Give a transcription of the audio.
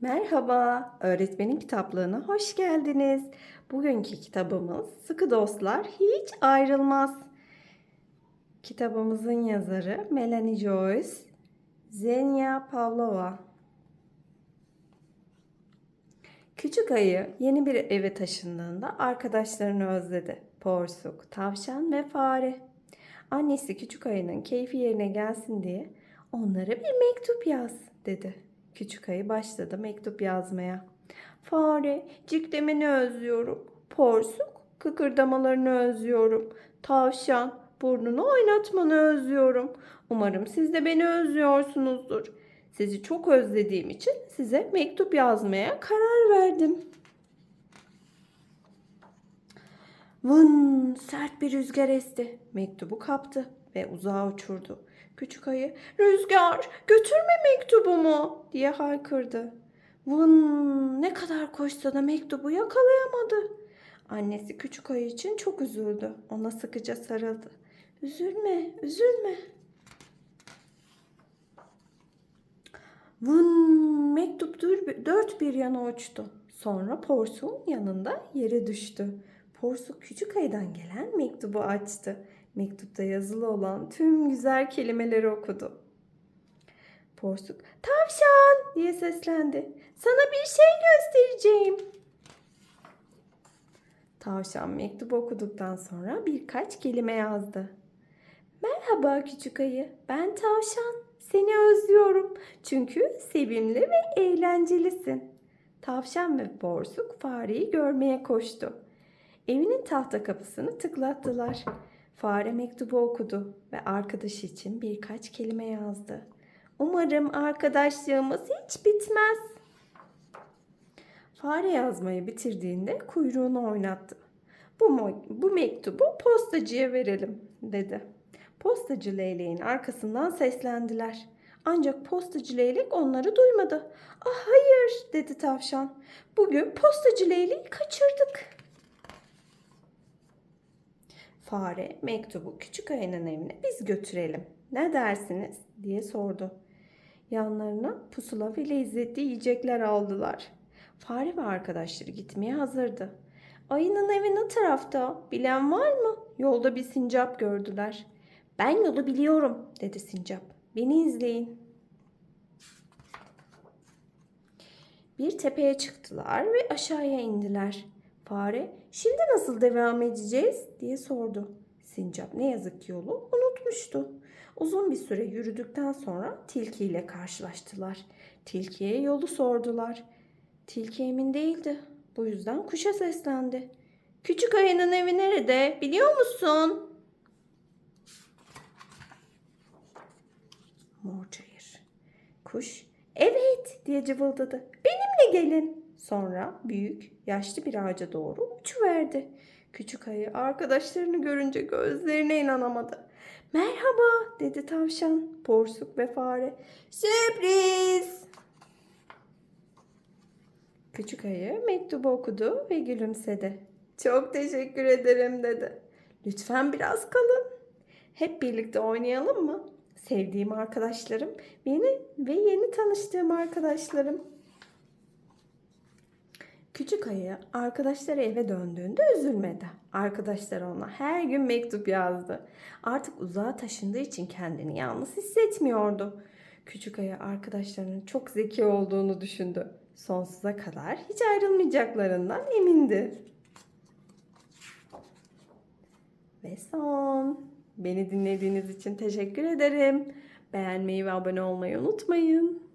Merhaba, öğretmenin kitaplığına hoş geldiniz. Bugünkü kitabımız Sıkı Dostlar Hiç Ayrılmaz. Kitabımızın yazarı Melanie Joyce, Zenya Pavlova. Küçük ayı yeni bir eve taşındığında arkadaşlarını özledi. Porsuk, tavşan ve fare. Annesi küçük ayının keyfi yerine gelsin diye onlara bir mektup yaz dedi. Küçük ayı başladı mektup yazmaya. Fare, ciklemini özlüyorum. Porsuk, kıkırdamalarını özlüyorum. Tavşan, burnunu oynatmanı özlüyorum. Umarım siz de beni özlüyorsunuzdur. Sizi çok özlediğim için size mektup yazmaya karar verdim. Vın sert bir rüzgar esti. Mektubu kaptı ve uzağa uçurdu. Küçük ayı rüzgar götürme mektubumu diye haykırdı. Vın ne kadar koşsa da mektubu yakalayamadı. Annesi küçük ayı için çok üzüldü. Ona sıkıca sarıldı. Üzülme, üzülme. Vın mektup dört bir yana uçtu. Sonra Porsuk'un yanında yere düştü. Porsuk küçük ayıdan gelen mektubu açtı. Mektupta yazılı olan tüm güzel kelimeleri okudu. Porsuk, tavşan diye seslendi. Sana bir şey göstereceğim. Tavşan mektubu okuduktan sonra birkaç kelime yazdı. Merhaba küçük ayı, ben tavşan. Seni özlüyorum çünkü sevimli ve eğlencelisin. Tavşan ve borsuk fareyi görmeye koştu. Evinin tahta kapısını tıklattılar. Fare mektubu okudu ve arkadaşı için birkaç kelime yazdı. Umarım arkadaşlığımız hiç bitmez. Fare yazmayı bitirdiğinde kuyruğunu oynattı. Bu, bu mektubu postacıya verelim dedi. Postacı leyleğin arkasından seslendiler. Ancak postacı leylek onları duymadı. Ah hayır dedi tavşan. Bugün postacı leyleği kaçırdık. Fare mektubu küçük ayının evine biz götürelim. Ne dersiniz diye sordu. Yanlarına pusula ve lezzetli yiyecekler aldılar. Fare ve arkadaşları gitmeye hazırdı. Ayının evi ne tarafta? Bilen var mı? Yolda bir sincap gördüler. Ben yolu biliyorum dedi sincap. Beni izleyin. Bir tepeye çıktılar ve aşağıya indiler. Fare, şimdi nasıl devam edeceğiz diye sordu. Sincap ne yazık ki yolu unutmuştu. Uzun bir süre yürüdükten sonra tilki ile karşılaştılar. Tilkiye yolu sordular. Tilki emin değildi. Bu yüzden kuşa seslendi. Küçük ayının evi nerede biliyor musun? Mor. Kuş evet diye cıvıldadı. Benimle gelin. Sonra büyük yaşlı bir ağaca doğru uçuverdi. Küçük ayı arkadaşlarını görünce gözlerine inanamadı. Merhaba dedi tavşan, porsuk ve fare. Sürpriz! Küçük ayı mektubu okudu ve gülümsedi. Çok teşekkür ederim dedi. Lütfen biraz kalın. Hep birlikte oynayalım mı? Sevdiğim arkadaşlarım, yeni ve yeni tanıştığım arkadaşlarım. Küçük ayı arkadaşları eve döndüğünde üzülmedi. Arkadaşlar ona her gün mektup yazdı. Artık uzağa taşındığı için kendini yalnız hissetmiyordu. Küçük ayı arkadaşlarının çok zeki olduğunu düşündü. Sonsuza kadar hiç ayrılmayacaklarından emindi. Ve son. Beni dinlediğiniz için teşekkür ederim. Beğenmeyi ve abone olmayı unutmayın.